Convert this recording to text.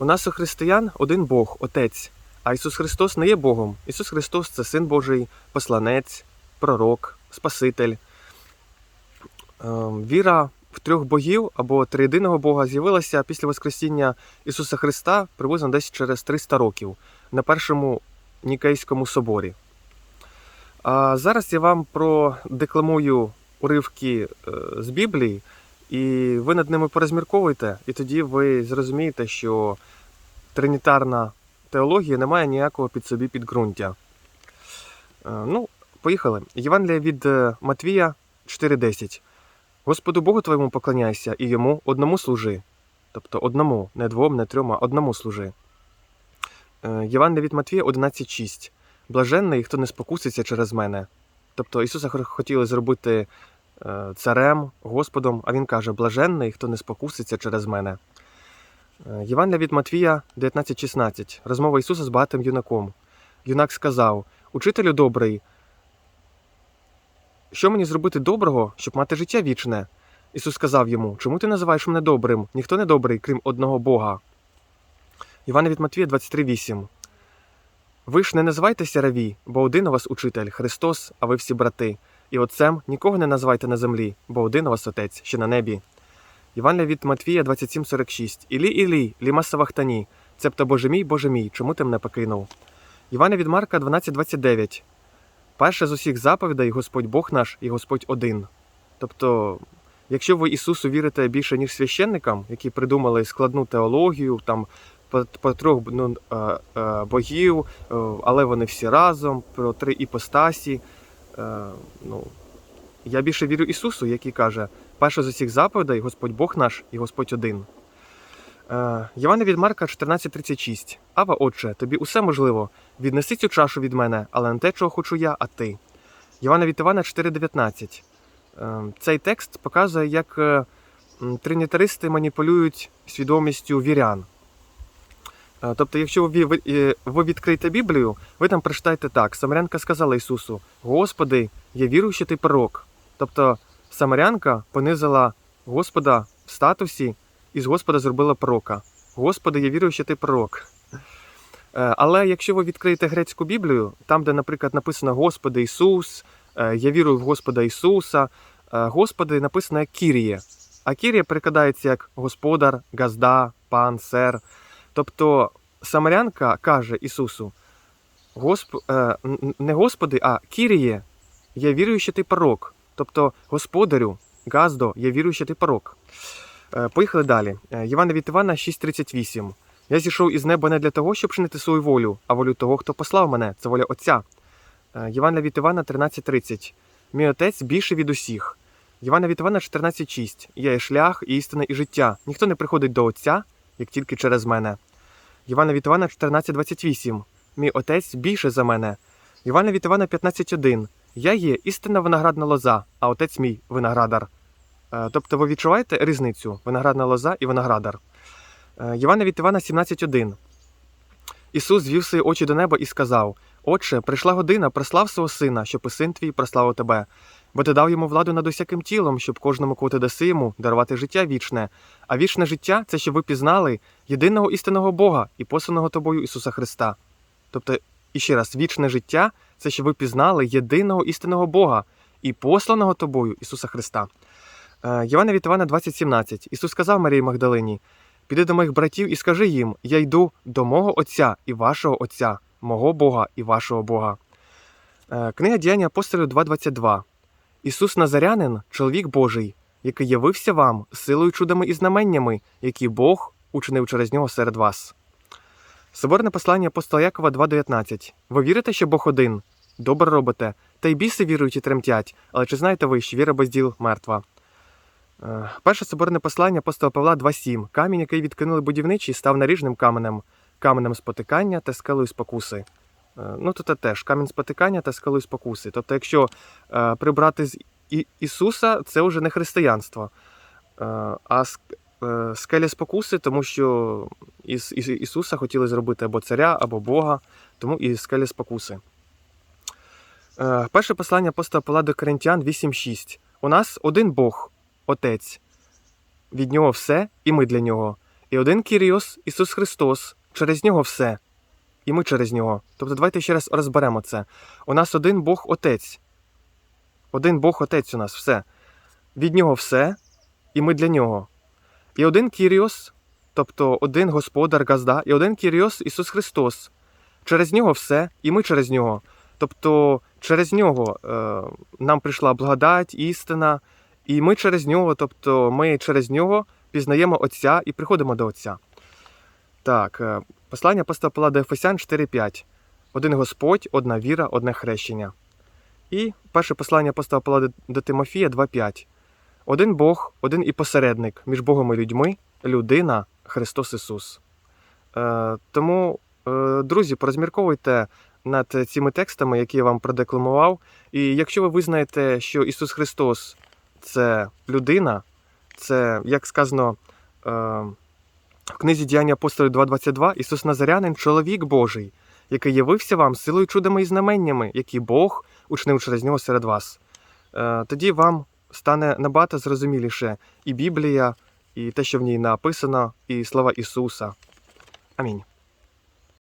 У нас у християн один Бог, Отець, а Ісус Христос не є Богом. Ісус Христос це Син Божий, посланець, пророк, Спаситель. Ем, Віра в трьох богів або триєдиного Бога з'явилася після Воскресіння Ісуса Христа приблизно десь через 300 років на першому Нікейському соборі. А зараз я вам продекламую уривки е, з Біблії, і ви над ними порозмірковуєте, і тоді ви зрозумієте, що тринітарна теологія не має ніякого під собі підґрунтя. Е, Ну, поїхали. Євангелія від е, Матвія 4.10. Господу Богу твоєму поклоняйся і йому одному служи. Тобто одному, не двом, не трьом, а одному служи. Е, Євангелія від Матвія 11.6. Блаженний, хто не спокуситься через мене. Тобто Ісуса хо- хотіли зробити царем, Господом, а Він каже: блаженний, хто не спокуситься через мене. Е, Євангелія від Матвія 19.16. Розмова Ісуса з багатим юнаком. Юнак сказав: Учителю добрий, що мені зробити доброго, щоб мати життя вічне? Ісус сказав йому: Чому ти називаєш мене добрим? Ніхто не добрий, крім одного Бога. Івана від Матвія 23.8. Ви ж не називайтеся раві, бо один у вас учитель Христос, а ви всі брати. І отцем нікого не називайте на землі, бо один у вас отець, що на небі. Івана від Матвія 27.46. Ілі Ілі, ліма савахтані, цебто Боже мій, Боже мій, чому ти мене покинув? Івана від Марка 12.29. Перше з усіх заповідей Господь Бог наш і Господь один. Тобто, якщо ви Ісусу вірите більше, ніж священникам, які придумали складну теологію, там по, по трьох ну, е, е, богів, е, але вони всі разом, про три іпостасі. Е, ну, я більше вірю Ісусу, який каже: перше з усіх заповідей Господь Бог наш і Господь один. Е, Євангелія від Марка 14.36. Ава, Отче, тобі усе можливо. Віднеси цю чашу від мене, але не те, чого хочу я, а ти. Івана від Івана 4.19. Е, Цей текст показує, як тринітаристи маніпулюють свідомістю вірян. Е, Тобто, якщо ви, ви, е, відкриєте Біблію, ви там прочитаєте так: Самарянка сказала Ісусу: Господи, я вірю, що ти пророк. Тобто, Самарянка понизила Господа в статусі і з Господа зробила пророка. Господи, я вірю, що ти пророк. Е, Але якщо ви відкриєте грецьку Біблію, там, де, наприклад, написано Господи Ісус, я вірую в Господа Ісуса, Господи написано як Кіріє. А Кіріє перекладається як Господар, Газда, Пан, Сер. Тобто Самарянка каже Ісусу: Госп... е, не Господи, а Кіріє, я вірую, що ти пророк. Тобто, Господарю, Газдо, я вірю, що ти пророк. Е, Поїхали далі. Е, Івана від Івана 6.38. Я зійшов із неба не для того, щоб чинити свою волю, а волю того, хто послав мене. Це воля Отця. Євангелія від Івана 13.30. Мій отець більше від усіх. Євангелія від Івана 14.6. Я є шлях, і істина, і життя. Ніхто не приходить до Отця, як тільки через мене. Івана від Івана 14.28. Мій отець більше за мене. Івана від Івана 15.1. Я є істинна виноградна лоза, а отець мій виноградар. Е, Тобто ви відчуваєте різницю виноградна лоза і виноградар. Івана Євана від Івана 17.1. Ісус звів свої очі до неба і сказав: Отче, прийшла година, прослав свого сина, щоб і син твій прославив тебе. Бо ти дав йому владу над усяким тілом, щоб кожному, кого ти даси йому, дарувати життя вічне. А вічне життя це щоб ви пізнали єдиного істинного Бога і посланого тобою Ісуса Христа. Тобто, іще раз, вічне життя це щоб ви пізнали єдиного істинного Бога і посланого тобою Ісуса Христа. Євана від Івана 20.17. Ісус сказав Марії Магдалині: Піди до моїх братів і скажи їм: Я йду до мого Отця і вашого Отця, мого Бога і вашого Бога. Е, Книга діяння апостолів 2.22. Ісус Назарянин, чоловік Божий, який явився вам силою чудами і знаменнями, які Бог учинив через нього серед вас. Соборне послання апостола Якова 2.19. Ви вірите, що Бог один? Добре робите. Та й біси вірують і тремтять, але чи знаєте ви, що віра без діл мертва? Е, Перше соборне послання апостола Павла 2.7. Камінь, який відкинули будівничі, став наріжним каменем, каменем спотикання та скалою спокуси. Е, Ну, тут теж камінь спотикання та скалою спокуси. Тобто, якщо е, прибрати з Ісуса, це вже не християнство. А ск- скеля спокуси, тому що із, Ісуса хотіли зробити або царя, або Бога, тому і скеля спокуси. Перше послання апостола Павла до Коринтян 8.6. У нас один Бог, Отець. Від нього все, і ми для нього. І один Кіріос Ісус Христос, через нього все. І ми через нього. Тобто давайте ще раз розберемо це. У нас один Бог Отець. Один Бог Отець у нас все. Від нього все, і ми для нього. І один Кіріос, тобто один Господар Газда, і один Кіріос Ісус Христос. Через нього все, і ми через нього. Тобто через нього е, нам прийшла благодать, істина, і ми через нього, тобто ми через нього пізнаємо Отця і приходимо до Отця. Так, е, послання Павла до Ефесян 4.5. Один Господь, одна віра, одне хрещення. І перше послання Павла до Тимофія 2.5. Один Бог, один і посередник між Богом і людьми, людина Христос Ісус. Е, тому, е, друзі, порозмірковуйте над цими текстами, які я вам продекламував. І якщо ви визнаєте, що Ісус Христос це людина, це, як сказано е, в книзі Діяння апостолів 2.22, Ісус Назарянин, чоловік Божий, який явився вам силою чудами і знаменнями, які Бог учинив через нього серед вас. Е, тоді вам стане набагато зрозуміліше і Біблія, і те, що в ній написано, і слова Ісуса. Амінь.